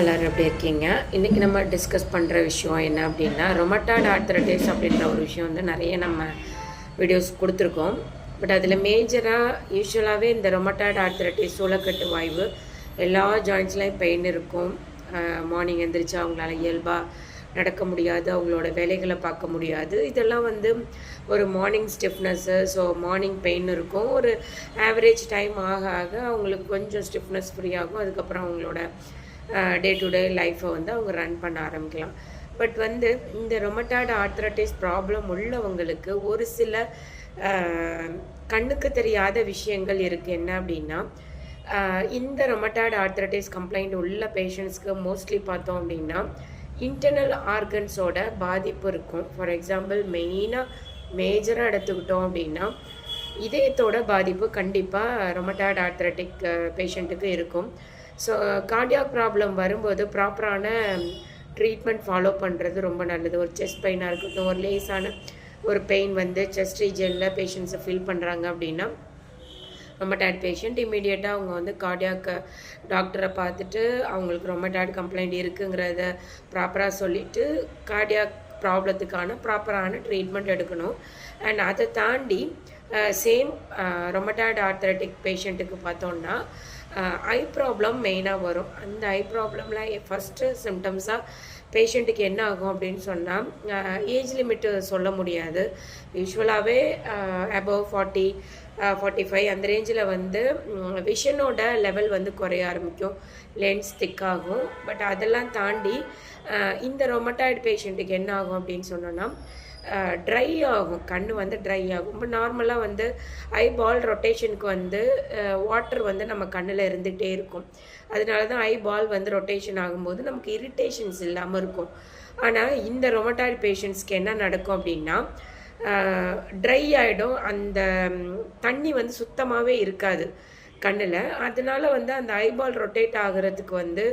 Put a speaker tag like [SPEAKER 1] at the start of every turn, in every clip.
[SPEAKER 1] எல்லோரும் எப்படி இருக்கீங்க? இன்றைக்கி நம்ம டிஸ்கஸ் பண்ணுற விஷயம் என்ன அப்படின்னா ரொமட்டாட் ஆர்த்ரட்டிஸ் அப்படின்ற ஒரு விஷயம் வந்து நிறைய நம்ம வீடியோஸ் கொடுத்துருக்கோம். பட் அதில் மேஜராக யூஸ்வலாகவே இந்த ரொமட்டாட் ஆர்த்தரடைஸ் சூளக்கட்டு வாய்வு எல்லா ஜாயின்ட்ஸ்லையும் பெயின் இருக்கும். மார்னிங் எந்திரிச்சு அவங்களால இயல்பாக நடக்க முடியாது அவங்களோட வேலைகளை பார்க்க முடியாது. இதெல்லாம் வந்து ஒரு morning stiffness so morning pain இருக்கும். ஒரு ஆவரேஜ் டைம் ஆக ஆக அவங்களுக்கு கொஞ்சம் ஸ்டிஃப்னஸ் ஃப்ரீ ஆகும். அதுக்கப்புறம் அவங்களோட டே டு டே லைஃப்பை வந்து அவங்க ரன் பண்ண ஆரம்பிக்கலாம். பட் வந்து இந்த ரொமட்டாய்டு ஆர்த்ரட்டிஸ் ப்ராப்ளம் உள்ளவங்களுக்கு ஒரு சில கண்ணுக்கு தெரியாத விஷயங்கள் இருக்குது என்ன அப்படின்னா இந்த ரொமட்டாய்டு ஆர்த்ரட்டிஸ் கம்ப்ளைண்ட் உள்ள பேஷண்ட்ஸ்க்கு மோஸ்ட்லி பார்த்தோம் அப்படின்னா இன்டர்னல் ஆர்கன்ஸோட பாதிப்பு இருக்கும். ஃபார் எக்ஸாம்பிள் மெயினாக மேஜராக எடுத்துக்கிட்டோம் அப்படின்னா இதயத்தோட பாதிப்பு கண்டிப்பாக ரொமட்டாய்டு ஆர்த்ரட்டிக் பேஷண்ட்டுக்கு இருக்கும். ஸோ கார்டியாக் ப்ராப்ளம் வரும்போது ப்ராப்பரான ட்ரீட்மெண்ட் ஃபாலோ பண்ணுறது ரொம்ப நல்லது. ஒரு செஸ்ட் பெயினாக இருக்கட்டும் ஒரு லேசான ஒரு பெயின் வந்து செஸ்ட் ரீஜனில் பேஷண்ட்ஸை ஃபீல் பண்ணுறாங்க அப்படின்னா ரொமட்டாய்ட் பேஷண்ட் இமீடியட்டாக அவங்க வந்து கார்டியாக் டாக்டரை பார்த்துட்டு அவங்களுக்கு ரொமட்டாய்டு கம்ப்ளைண்ட் இருக்குங்கிறத ப்ராப்பராக சொல்லிவிட்டு கார்டியாக் ப்ராப்ளத்துக்கான ப்ராப்பரான ட்ரீட்மெண்ட் எடுக்கணும். அண்ட் அதை தாண்டி சேம் ரொமட்டாய்டு ஆர்த்தரட்டிக் பேஷண்ட்டுக்கு பார்த்தோன்னா ஐ ப்ராப்ளம் மெயினாக வரும். அந்த ஐ ப்ராப்ளமில் ஃபஸ்ட்டு சிம்டம்ஸாக பேஷண்ட்டுக்கு என்ன ஆகும் அப்படின்னு சொன்னால் ஏஜ் லிமிட்டு சொல்ல முடியாது. யூஸ்வலாகவே அபவ் ஃபார்ட்டி ஃபார்ட்டி ஃபைவ் அந்த ரேஞ்சில் வந்து விஷனோட லெவல் வந்து குறைய ஆரம்பிக்கும். லென்ஸ் திக்காகும் பட் அதெல்லாம் தாண்டி இந்த ரொமட்டாய்டு பேஷண்ட்டுக்கு என்ன ஆகும் அப்படின்னு சொன்னோன்னா ட்ரை ஆகும். கண் வந்து ட்ரை ஆகும். இப்போ நார்மலாக வந்து ஐபால் ரொட்டேஷனுக்கு வந்து வாட்டர் வந்து நம்ம கண்ணில் இருந்துகிட்டே இருக்கும். அதனால தான் ஐபால் வந்து ரொட்டேஷன் ஆகும்போது நமக்கு இரிட்டேஷன்ஸ் இல்லாமல் இருக்கும். ஆனால் இந்த ரொமட்டாய்டு பேஷண்ட்ஸ்க்கு என்ன நடக்கும் அப்படின்னா ட்ரை ஆகிடும் அந்த தண்ணி வந்து சுத்தமாகவே இருக்காது. கண்ணில். அதனால வந்து அந்த ஐபால் ரொட்டேட் ஆகிறதுக்கு வந்து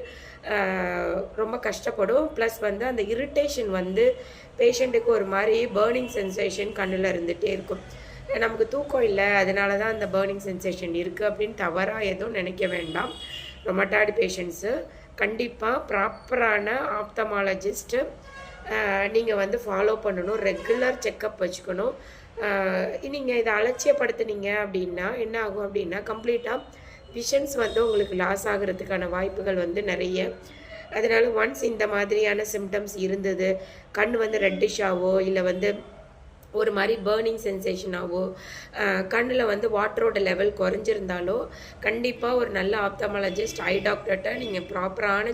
[SPEAKER 1] ரொம்ப கஷ்டப்படும். ப்ளஸ் வந்து அந்த இரிட்டேஷன் வந்து பேஷண்ட்டுக்கு ஒரு மாதிரி பேர்னிங் சென்சேஷன் கண்ணில் இருந்துகிட்டே இருக்கும். நமக்கு தூக்கம் இல்லை அதனால தான் அந்த பேர்னிங் சென்சேஷன் இருக்குது அப்படின்னு தவறாக எதுவும் நினைக்க வேண்டாம். ரொமட்டாய்டு பேஷண்ட்ஸு கண்டிப்பாக ப்ராப்பரான ஆப்தமாலஜிஸ்ட்டு நீங்கள் வந்து ஃபாலோ பண்ணணும். ரெகுலர் செக்கப் வச்சுக்கணும். நீங்கள் இதை அலட்சியப்படுத்துனீங்க அப்படின்னா என்ன ஆகும் அப்படின்னா கம்ப்ளீட்டாக விஷன்ஸ் வந்து உங்களுக்கு லாஸ் ஆகிறதுக்கான வாய்ப்புகள் வந்து நிறைய. அதனால் ஒன்ஸ் இந்த மாதிரியான சிம்டம்ஸ் இருந்தது கண் வந்து ரெட்டிஷாவோ இல்லை வந்து ஒரு மாதிரி பேர்னிங் சென்சேஷனாகவோ கண்ணில் வந்து வாட்டரோட லெவல் குறைஞ்சிருந்தாலோ கண்டிப்பாக ஒரு நல்ல ஆப்தமாலஜிஸ்ட் ஐ டாக்டர்கிட்ட நீங்கள் ப்ராப்பரான